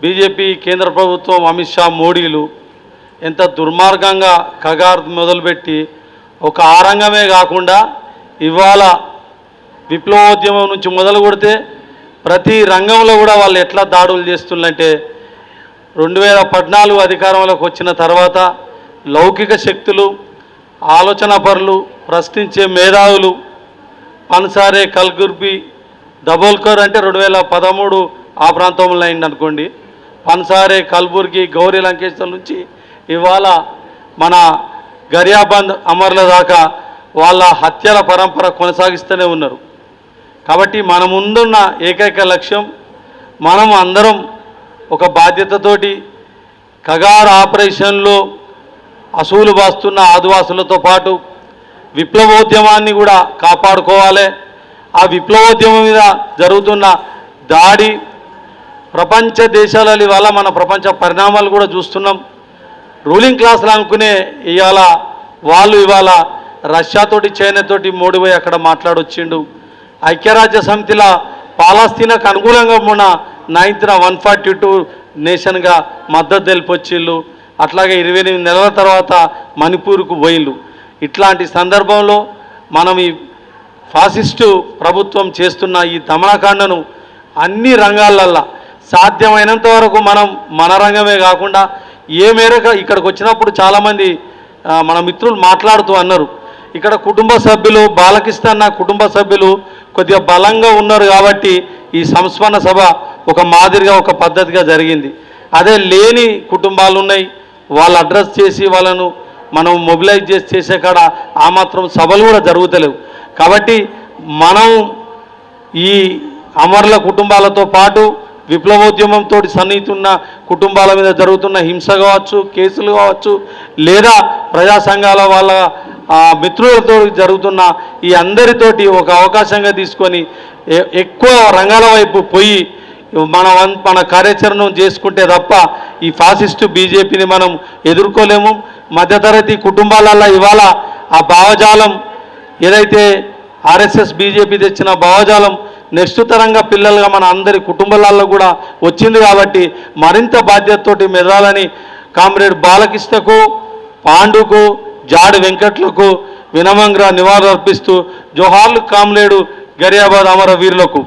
BJP కేంద్ర ప్రభుత్వం అమిత్ షా మోడీలు ఎంత దుర్మార్గంగా కగార్ మొదలుపెట్టి ఒక ఆరంగమే కాకుండా ఇవాళ విప్లవోద్యమం నుంచి మొదలు కొడితే ప్రతి రంగంలో కూడా వాళ్ళు ఎట్లా దాడులు చేస్తుందంటే రెండు వేల పద్నాలుగు అధికారంలోకి వచ్చిన తర్వాత లౌకిక శక్తులు ఆలోచన పరులు ప్రశ్నించే మేధావులు పన్సారే కల్గుర్బి దబోల్కర్ అంటే రెండు వేల పదమూడు ఆ ప్రాంతంలో అయింది అనుకోండి పన్సారే కల్బుర్గి గౌరీ లంకేశ్వర్ నుంచి ఇవాళ మన గరియాబంద్ అమర్ల దాకా వాళ్ళ హత్యల పరంపర కొనసాగిస్తూనే ఉన్నారు. కాబట్టి మన ముందున్న ఏకైక లక్ష్యం మనం అందరం ఒక బాధ్యతతోటి కగార్ ఆపరేషన్లో అసూలు బాస్తున్న ఆదివాసులతో పాటు విప్లవోద్యమాన్ని కూడా కాపాడుకోవాలి. ఆ విప్లవోద్యమం మీద జరుగుతున్న దాడి ప్రపంచ దేశాలలో ఇవాళ మన ప్రపంచ పరిణామాలు కూడా చూస్తున్నాం. రూలింగ్ క్లాసులు అనుకునే ఇవాళ వాళ్ళు ఇవాళ రష్యాతోటి చైనాతోటి మోడీ పోయి అక్కడ మాట్లాడొచ్చిండు. ఐక్యరాజ్య సమితిల పాలస్తీనాకు అనుకూలంగా మొన్న నైన్త్న వన్ ఫార్టీ టూ నేషన్గా మద్దతు తెలిపొచ్చిళ్ళు అట్లాగే ఇరవై ఎనిమిది నెలల తర్వాత మణిపూర్కు పోయిళ్ళు ఇట్లాంటి సందర్భంలో మనం ఈ ఫాసిస్టు ప్రభుత్వం చేస్తున్న ఈ దమనకాండను అన్ని రంగాలల్లో సాధ్యమైనంత వరకు మనం మన రంగమే కాకుండా ఏ మేరకు ఇక్కడికి వచ్చినప్పుడు చాలామంది మన మిత్రులు మాట్లాడుతూ అన్నారు. ఇక్కడ కుటుంబ సభ్యులు బాలకిస్తాన్ కుటుంబ సభ్యులు కొద్దిగా బలంగా ఉన్నారు కాబట్టి ఈ సంస్మరణ సభ ఒక మాదిరిగా ఒక పద్ధతిగా జరిగింది. అదే లేని కుటుంబాలు ఉన్నాయి. వాళ్ళు అడ్రస్ చేసి వాళ్ళను మనం మొబిలైజ్ చేసి చేసే కాడ ఆ మాత్రం సభలు కూడా జరుగుతలేవు. కాబట్టి మనం ఈ అమరుల కుటుంబాలతో పాటు విప్లవోద్యమంతో సన్నిహితున్న కుటుంబాల మీద జరుగుతున్న హింస కావచ్చు కేసులు కావచ్చు లేదా ప్రజా సంఘాల వాళ్ళ మిత్రులతో జరుగుతున్న ఈ అందరితోటి ఒక అవకాశంగా తీసుకొని ఎక్కువ రంగాల వైపు పోయి మన మన కార్యాచరణ చేసుకుంటే తప్ప ఈ ఫాసిస్టు బీజేపీని మనం ఎదుర్కోలేము. మధ్యతరగతి కుటుంబాలలో ఇవాళ ఆ భావజాలం ఏదైతే ఆర్ఎస్ఎస్ బీజేపీ తెచ్చిన భావజాలం నెక్స్ట్ తరంగా పిల్లలుగా మన అందరి కుటుంబాలలో కూడా వచ్చింది కాబట్టి మరింత బాధ్యతతోటి మెదలాలని కామ్రేడ్ బాలకృష్ణకు పాండుకు జాడు వెంకట్లకు వినమంగ్ర నివాళులు అర్పిస్తూ జోహార్లు కామ్రేడు గరియాబాద్ అమరవీరులకు